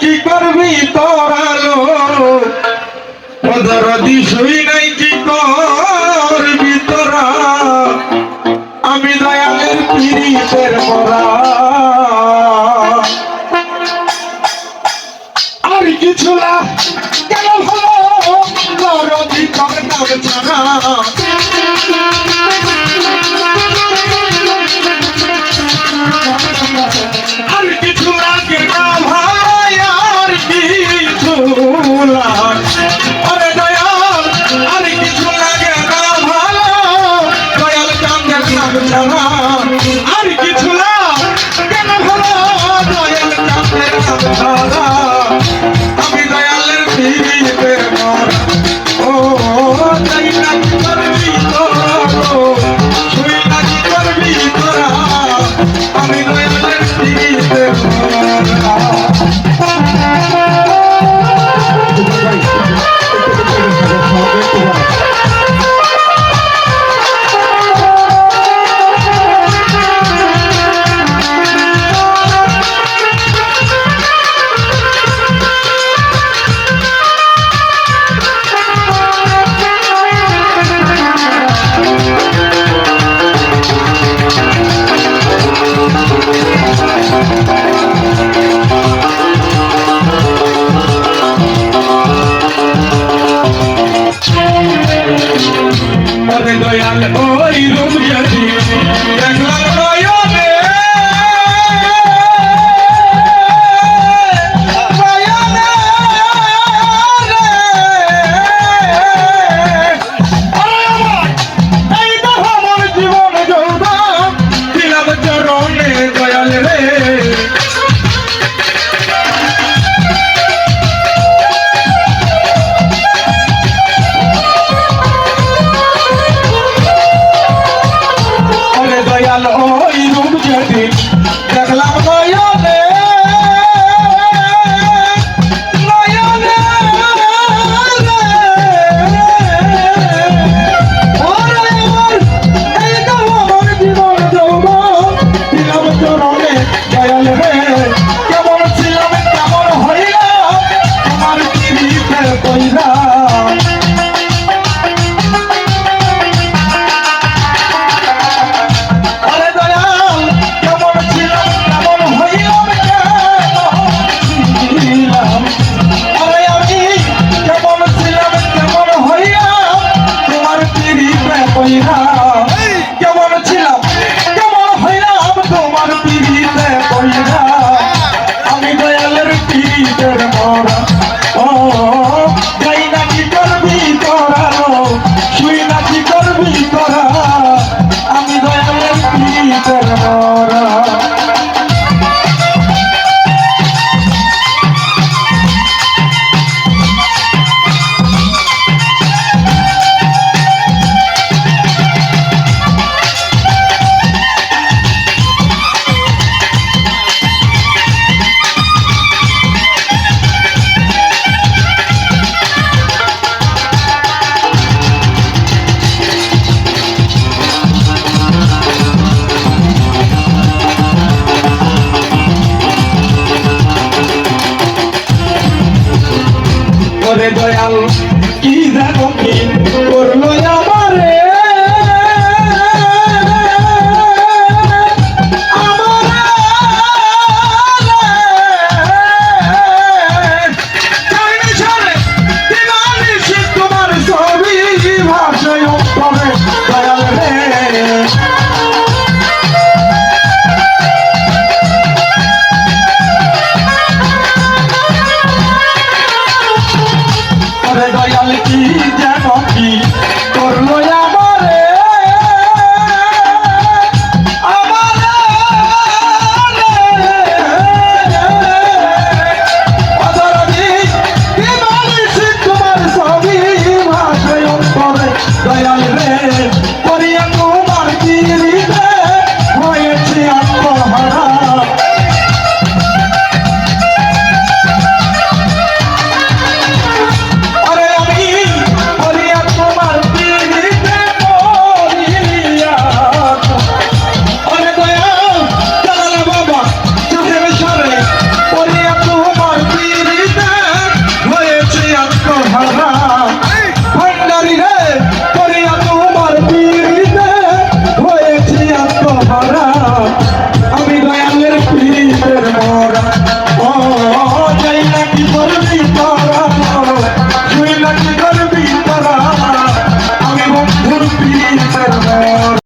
কি করবি তোর আলো? পদরদি শুই নাই কি করবি তোরা? আমি দয়ালের পিড়িতের পরা। আর কিছু না। কেন ভালো? দরদি তোর নাম ছাড়া। আর কিছু না। আমি দয়ালের ফিরিতে মরা ও তাই না দয়াল ওই রুম যদি Thank you. মরা Royale. সারা